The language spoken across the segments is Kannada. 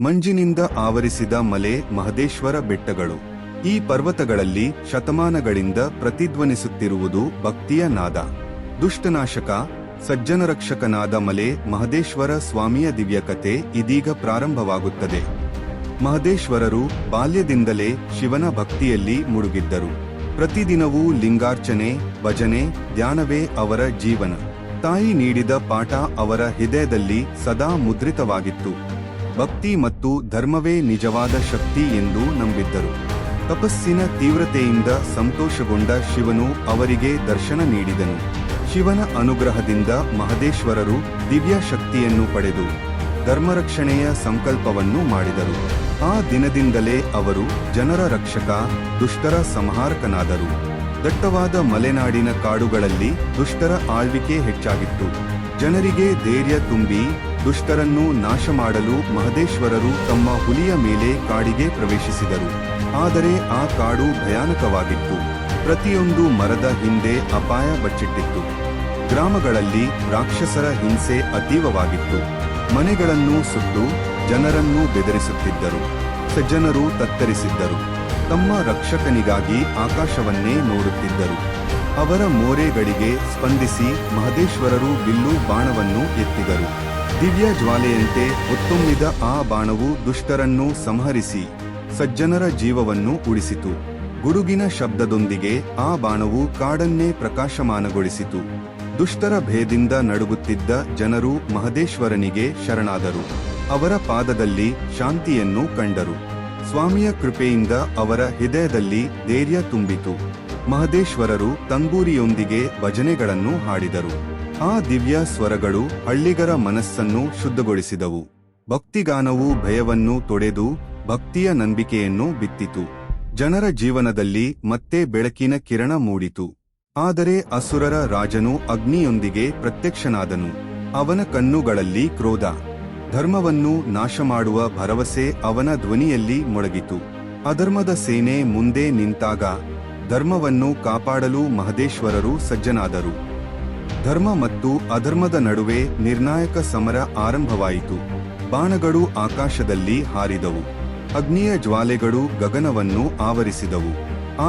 ಮಂಜಿನಿಂದ ಆವರಿಸಿದ ಮಲೆ ಮಹದೇಶ್ವರ ಬೆಟ್ಟಗಳು. ಈ ಪರ್ವತಗಳಲ್ಲಿ ಶತಮಾನಗಳಿಂದ ಪ್ರತಿಧ್ವನಿಸುತ್ತಿರುವುದು ಭಕ್ತಿಯ ನಾದ. ದುಷ್ಟನಾಶಕ, ಸಜ್ಜನರಕ್ಷಕನಾದ ಮಲೆ ಮಹದೇಶ್ವರ ಸ್ವಾಮಿಯ ದಿವ್ಯಕತೆ ಇದೀಗ ಪ್ರಾರಂಭವಾಗುತ್ತದೆ. ಮಹದೇಶ್ವರರು ಬಾಲ್ಯದಿಂದಲೇ ಶಿವನ ಭಕ್ತಿಯಲ್ಲಿ ಮುಳುಗಿದ್ದರು. ಪ್ರತಿದಿನವೂ ಲಿಂಗಾರ್ಚನೆ, ಭಜನೆ, ಧ್ಯಾನವೇ ಅವರ ಜೀವನ. ತಾಯಿ ನೀಡಿದ ಪಾಠ ಅವರ ಹೃದಯದಲ್ಲಿ ಸದಾ ಮುದ್ರಿತವಾಗಿತ್ತು. ಭಕ್ತಿ ಮತ್ತು ಧರ್ಮವೇ ನಿಜವಾದ ಶಕ್ತಿ ಎಂದು ನಂಬಿದ್ದರು. ತಪಸ್ಸಿನ ತೀವ್ರತೆಯಿಂದ ಸಂತೋಷಗೊಂಡ ಶಿವನು ಅವರಿಗೆ ದರ್ಶನ ನೀಡಿದನು. ಶಿವನ ಅನುಗ್ರಹದಿಂದ ಮಹದೇಶ್ವರರು ದಿವ್ಯ ಶಕ್ತಿಯನ್ನು ಪಡೆದು ಧರ್ಮರಕ್ಷಣೆಯ ಸಂಕಲ್ಪವನ್ನು ಮಾಡಿದರು. ಆ ದಿನದಿಂದಲೇ ಅವರು ಜನರ ರಕ್ಷಕ, ದುಷ್ಟರ ಸಂಹಾರಕನಾದರು. ದಟ್ಟವಾದ ಮಲೆನಾಡಿನ ಕಾಡುಗಳಲ್ಲಿ ದುಷ್ಟರ ಆಳ್ವಿಕೆ ಹೆಚ್ಚಾಗಿತ್ತು. ಜನರಿಗೆ ಧೈರ್ಯ ತುಂಬಿ ದುಷ್ಟರನ್ನು ನಾಶ ಮಾಡಲು ಮಹದೇಶ್ವರರು ತಮ್ಮ ಹುಲಿಯ ಮೇಲೆ ಕಾಡಿಗೆ ಪ್ರವೇಶಿಸಿದರು. ಆದರೆ ಆ ಕಾಡು ಭಯಾನಕವಾಗಿತ್ತು. ಪ್ರತಿಯೊಂದು ಮರದ ಹಿಂದೆ ಅಪಾಯ ಬಚ್ಚಿಟ್ಟಿತ್ತು. ಗ್ರಾಮಗಳಲ್ಲಿ ರಾಕ್ಷಸರ ಹಿಂಸೆ ಅತೀವವಾಗಿತ್ತು. ಮನೆಗಳನ್ನು ಸುಟ್ಟು ಜನರನ್ನು ಬೆದರಿಸುತ್ತಿದ್ದರು. ಸಜ್ಜನರು ತತ್ತರಿಸಿದ್ದರು. ತಮ್ಮ ರಕ್ಷಕನಿಗಾಗಿ ಆಕಾಶವನ್ನೇ ನೋಡುತ್ತಿದ್ದರು. ಅವರ ಮೋರೆಗಳಿಗೆ ಸ್ಪಂದಿಸಿ ಮಹದೇಶ್ವರರು ಬಿಲ್ಲು ಬಾಣವನ್ನು ಎತ್ತಿದರು. ದಿವ್ಯ ಜ್ವಾಲೆಯಂತೆ ಹೊತ್ತೊಮ್ಮಿದ ಆ ಬಾಣವು ದುಷ್ಟರನ್ನು ಸಂಹರಿಸಿ ಸಜ್ಜನರ ಜೀವವನ್ನು ಉಳಿಸಿತು. ಗುಡುಗಿನ ಶಬ್ದದೊಂದಿಗೆ ಆ ಬಾಣವು ಕಾಡನ್ನೇ ಪ್ರಕಾಶಮಾನಗೊಳಿಸಿತು. ದುಷ್ಟರ ಭೇದಿಂದ ನಡುಗುತ್ತಿದ್ದ ಜನರು ಮಹದೇಶ್ವರನಿಗೆ ಶರಣಾದರು. ಅವರ ಪಾದದಲ್ಲಿ ಶಾಂತಿಯನ್ನು ಕಂಡರು. ಸ್ವಾಮಿಯ ಕೃಪೆಯಿಂದ ಅವರ ಹೃದಯದಲ್ಲಿ ಧೈರ್ಯ ತುಂಬಿತು. ಮಹದೇಶ್ವರರು ತಂಗೂರಿಯೊಂದಿಗೆ ಭಜನೆಗಳನ್ನು ಹಾಡಿದರು. ಆ ದಿವ್ಯ ಸ್ವರಗಳು ಹಳ್ಳಿಗರ ಮನಸ್ಸನ್ನು ಶುದ್ಧಗೊಳಿಸಿದವು. ಭಕ್ತಿಗಾನವು ಭಯವನ್ನು ತೊಡೆದು ಭಕ್ತಿಯ ನಂಬಿಕೆಯನ್ನು ಬಿತ್ತಿತು. ಜನರ ಜೀವನದಲ್ಲಿ ಮತ್ತೆ ಬೆಳಕಿನ ಕಿರಣ ಮೂಡಿತು. ಆದರೆ ಅಸುರರ ರಾಜನು ಅಗ್ನಿಯೊಂದಿಗೆ ಪ್ರತ್ಯಕ್ಷನಾದನು. ಅವನ ಕಣ್ಣುಗಳಲ್ಲಿ ಕ್ರೋಧ. ಧರ್ಮವನ್ನು ನಾಶ ಮಾಡುವ ಭರವಸೆ ಅವನ ಧ್ವನಿಯಲ್ಲಿ ಮೊಳಗಿತು. ಅಧರ್ಮದ ಸೇನೆ ಮುಂದೆ ನಿಂತಾಗ ಧರ್ಮವನ್ನು ಕಾಪಾಡಲು ಮಹದೇಶ್ವರರು ಸಜ್ಜನಾದರು. ಧರ್ಮ ಮತ್ತು ಅಧರ್ಮದ ನಡುವೆ ನಿರ್ಣಾಯಕ ಸಮರ ಆರಂಭವಾಯಿತು. ಬಾಣಗಳು ಆಕಾಶದಲ್ಲಿ ಹಾರಿದವು. ಅಗ್ನಿಯ ಜ್ವಾಲೆಗಳು ಗಗನವನ್ನು ಆವರಿಸಿದವು.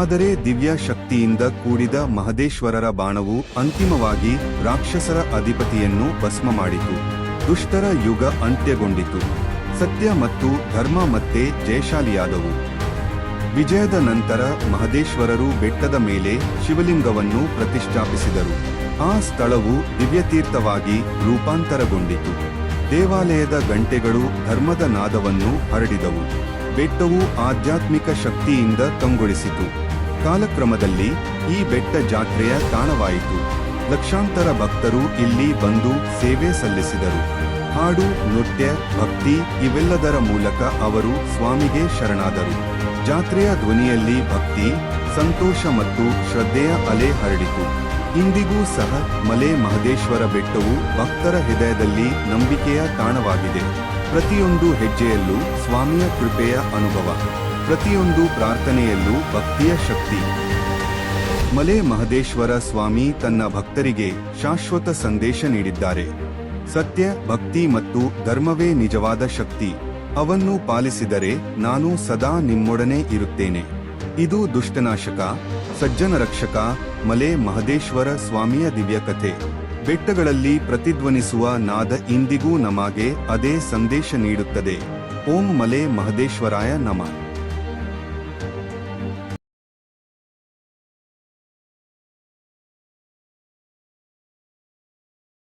ಆದರೆ ದಿವ್ಯ ಶಕ್ತಿಯಿಂದ ಕೂಡಿದ ಮಹದೇಶ್ವರರ ಬಾಣವು ಅಂತಿಮವಾಗಿ ರಾಕ್ಷಸರ ಅಧಿಪತಿಯನ್ನು ಭಸ್ಮ ಮಾಡಿತು. ದುಷ್ಟರ ಯುಗ ಅಂತ್ಯಗೊಂಡಿತು. ಸತ್ಯ ಮತ್ತು ಧರ್ಮ ಮತ್ತೆ ಜಯಶಾಲಿಯಾದವು. ವಿಜಯದ ನಂತರ ಮಹದೇಶ್ವರರು ಬೆಟ್ಟದ ಮೇಲೆ ಶಿವಲಿಂಗವನ್ನು ಪ್ರತಿಷ್ಠಾಪಿಸಿದರು. ಆ ಸ್ಥಳವು ದಿವ್ಯತೀರ್ಥವಾಗಿ ರೂಪಾಂತರಗೊಂಡಿತು. ದೇವಾಲಯದ ಗಂಟೆಗಳು ಧರ್ಮದ ನಾದವನ್ನು ಹರಡಿದವು. ಬೆಟ್ಟವು ಆಧ್ಯಾತ್ಮಿಕ ಶಕ್ತಿಯಿಂದ ಕಂಗೊಳಿಸಿತು. ಕಾಲಕ್ರಮದಲ್ಲಿ ಈ ಬೆಟ್ಟ ಜಾತ್ರೆಯ ತಾಣವಾಯಿತು. ಲಕ್ಷಾಂತರ ಭಕ್ತರು ಇಲ್ಲಿ ಬಂದು ಸೇವೆ ಸಲ್ಲಿಸಿದರು. ಹಾಡು, ನೃತ್ಯ, ಭಕ್ತಿ ಇವೆಲ್ಲದರ ಮೂಲಕ ಅವರು ಸ್ವಾಮಿಗೆ ಶರಣಾದರು. ಜಾತ್ರೆಯ ಧ್ವನಿಯಲ್ಲಿ ಭಕ್ತಿ, ಸಂತೋಷ ಮತ್ತು ಶ್ರದ್ಧೆಯ ಅಲೆ ಹರಡಿತು. ಇಂದಿಗೂ ಸಹ ಮಲೆ ಮಹದೇಶ್ವರ ಬೆಟ್ಟವು ಭಕ್ತರ ಹೃದಯದಲ್ಲಿ ನಂಬಿಕೆಯ ತಾಣವಾಗಿದೆ. ಪ್ರತಿಯೊಂದು ಹೆಜ್ಜೆಯಲ್ಲೂ ಸ್ವಾಮಿಯ ಕೃಪೆಯ ಅನುಭವ. ಪ್ರತಿಯೊಂದು ಪ್ರಾರ್ಥನೆಯಲ್ಲೂ ಭಕ್ತಿಯ ಶಕ್ತಿ. ಮಲೆ ಮಹದೇಶ್ವರ ಸ್ವಾಮಿ ತನ್ನ ಭಕ್ತರಿಗೆ ಶಾಶ್ವತ ಸಂದೇಶ ನೀಡಿದ್ದಾರೆ. ಸತ್ಯ, ಭಕ್ತಿ ಮತ್ತು ಧರ್ಮವೇ ನಿಜವಾದ ಶಕ್ತಿ. ಅವನ್ನು ಪಾಲಿಸಿದರೆ ನಾನು ಸದಾ ನಿಮ್ಮೊಡನೆ ಇರುತ್ತೇನೆ. ಇದು ದುಷ್ಟನಾಶಕ. ಸಜ್ಜನ ರಕ್ಷಕ ಮಲೆ ಮಹದೇಶ್ವರ ಸ್ವಾಮಿಯ ದಿವ್ಯಕಥೆ ಬೆಟ್ಟಗಳಲ್ಲಿ ಪ್ರತಿಧ್ವನಿಸುವ ನಾದ ಇಂದಿಗೂ ನಮಗೆ ಅದೇ ಸಂದೇಶ ನೀಡುತ್ತದೆ. ಓಂ ಮಲೆ ಮಹದೇಶ್ವರಾಯ ನಮ.